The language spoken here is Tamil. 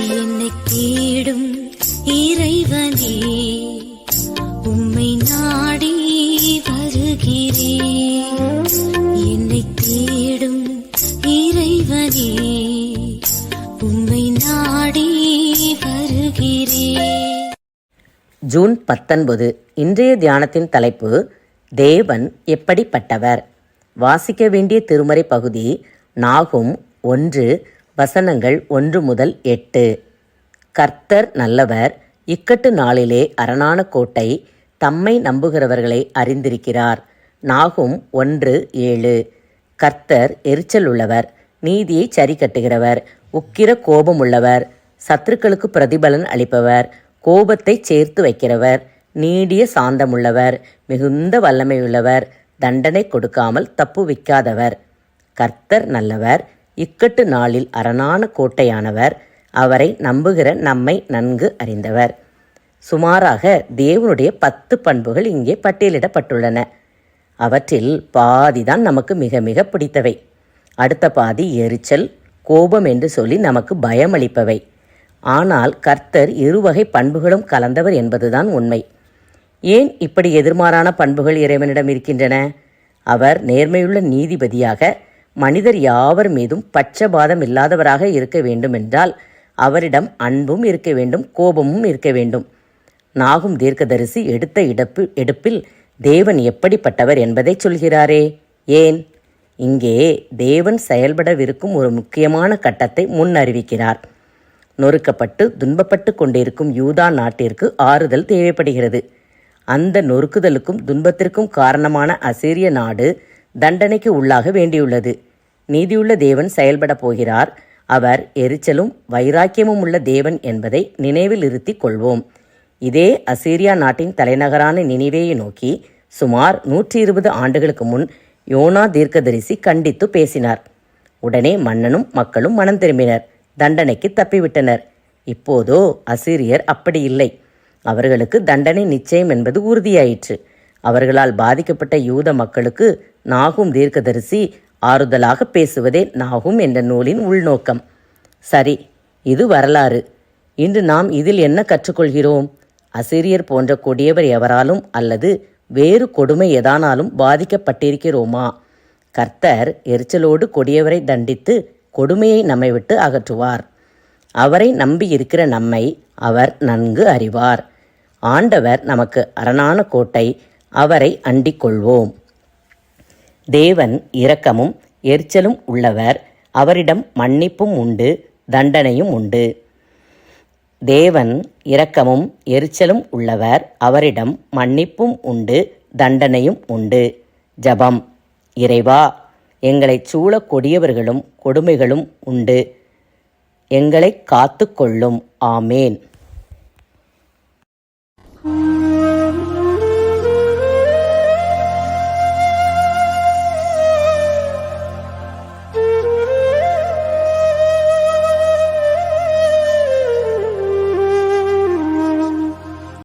என்னை தேடும் இறைவனே உம்மை நாடி வருகிறேன் என்னை தேடும் இறைவனே உம்மை நாடி வருகிறேன் ஜூன் பத்தொன்பது இன்றைய தியானத்தின் தலைப்பு தேவன் எப்படிப்பட்டவர்? வாசிக்க வேண்டிய திருமறை பகுதி நாகும் ஒன்று வசனங்கள் ஒன்று முதல் எட்டு. கர்த்தர் நல்லவர் இக்கட்டு நாளிலே அரணான கோட்டை தம்மை நம்புகிறவர்களை அறிந்திருக்கிறார். நாகும் ஒன்று ஏழு. கர்த்தர் எரிச்சல் உள்ளவர் நீதியை சரி கட்டுகிறவர் உக்கிர கோபம் உள்ளவர் சத்துருக்களுக்கு பிரதிபலன் அளிப்பவர் கோபத்தை சேர்த்து வைக்கிறவர் நீடிய சாந்தமுள்ளவர் மிகுந்த வல்லமையுள்ளவர் தண்டனை கொடுக்காமல் தப்புவிக்காதவர் கர்த்தர் நல்லவர் இக்கட்டு நாளில் அரணான கோட்டையானவர் அவரை நம்புகிற நம்மை நன்கு அறிந்தவர். சுமாராக தேவனுடைய பத்து பண்புகள் இங்கே பட்டியலிடப்பட்டுள்ளன. அவற்றில் பாதிதான் நமக்கு மிக மிக பிடித்தவை. அடுத்த பாதி எரிச்சல் கோபம் என்று சொல்லி நமக்கு பயமளிப்பவை ஆனால் கர்த்தர் இருவகை பண்புகளும் கலந்தவர் என்பதுதான் உண்மை. ஏன் இப்படி எதிர்மாறான பண்புகள் இறைவனிடம் இருக்கின்றன? அவர் நேர்மையுள்ள நீதிபதியாக மனிதர் யாவர் மீதும் பட்சபாதம் இல்லாதவராக இருக்க வேண்டுமென்றால் அவரிடம் அன்பும் இருக்க வேண்டும் கோபமும் இருக்க வேண்டும். நாகும் தீர்க்கதரிசி எடுத்த இடப்பு எடுப்பில் தேவன் எப்படிப்பட்டவர் என்பதை சொல்கிறாரே. ஏன்? இங்கே தேவன் செயல்படவிருக்கும் ஒரு முக்கியமான கட்டத்தை முன் அறிவிக்கிறார். நொறுக்கப்பட்டு துன்பப்பட்டு கொண்டிருக்கும் யூதா நாட்டிற்கு ஆறுதல் தேவைப்படுகிறது. அந்த நொறுக்குதலுக்கும் துன்பத்திற்கும் காரணமான அசீரிய நாடு தண்டனைக்கு உள்ளாக வேண்டியுள்ளது. நீதியுள்ள தேவன் செயல்பட போகிறார். அவர் எரிச்சலும் வைராக்கியமும் உள்ள தேவன் என்பதை நினைவில் இருத்திக் கொள்வோம். இதே அசீரியா நாட்டின் தலைநகரான நினைவேயை நோக்கி சுமார் நூற்றி இருபது ஆண்டுகளுக்கு முன் யோனா தீர்க்கதரிசி கண்டித்து பேசினார். உடனே மன்னனும் மக்களும் மனம் திரும்பினர். தண்டனைக்கு தப்பிவிட்டனர். இப்போதோ அசீரியர் அப்படி இல்லை. அவர்களுக்கு தண்டனை நிச்சயம் என்பது உறுதியாயிற்று. அவர்களால் பாதிக்கப்பட்ட யூத மக்களுக்கு நாகும் தீர்க்கதரிசி ஆறுதலாக பேசுவதே நாகும் என்ற நூலின் உள்நோக்கம். சரி இது வரலாறு. இன்று நாம் இதில் என்ன கற்றுக்கொள்கிறோம்? அசிரியர் போன்ற கொடியவர் எவராலும் அல்லது வேறு கொடுமை எதானாலும் பாதிக்கப்பட்டிருக்கிறோமா? கர்த்தர் எரிச்சலோடு கொடியவரை தண்டித்து கொடுமையை நம்மை விட்டு அகற்றுவார். அவரை நம்பி இருக்கிற நம்மை அவர் நன்கு அறிவார். ஆண்டவர் நமக்கு அரணான கோட்டை அவரை அண்டிக் கொள்வோம் தேவன் இரக்கமும் எரிச்சலும் உள்ளவர். அவரிடம் மன்னிப்பும் உண்டு தண்டனையும் உண்டு. தேவன் இரக்கமும் எரிச்சலும் உள்ளவர். அவரிடம் மன்னிப்பும் உண்டு தண்டனையும் உண்டு. ஜபம். இறைவா எங்களைச் சூழ கொடியவர்களும் கொடுமைகளும் உண்டு. எங்களை காத்து கொள்ளும் ஆமேன்.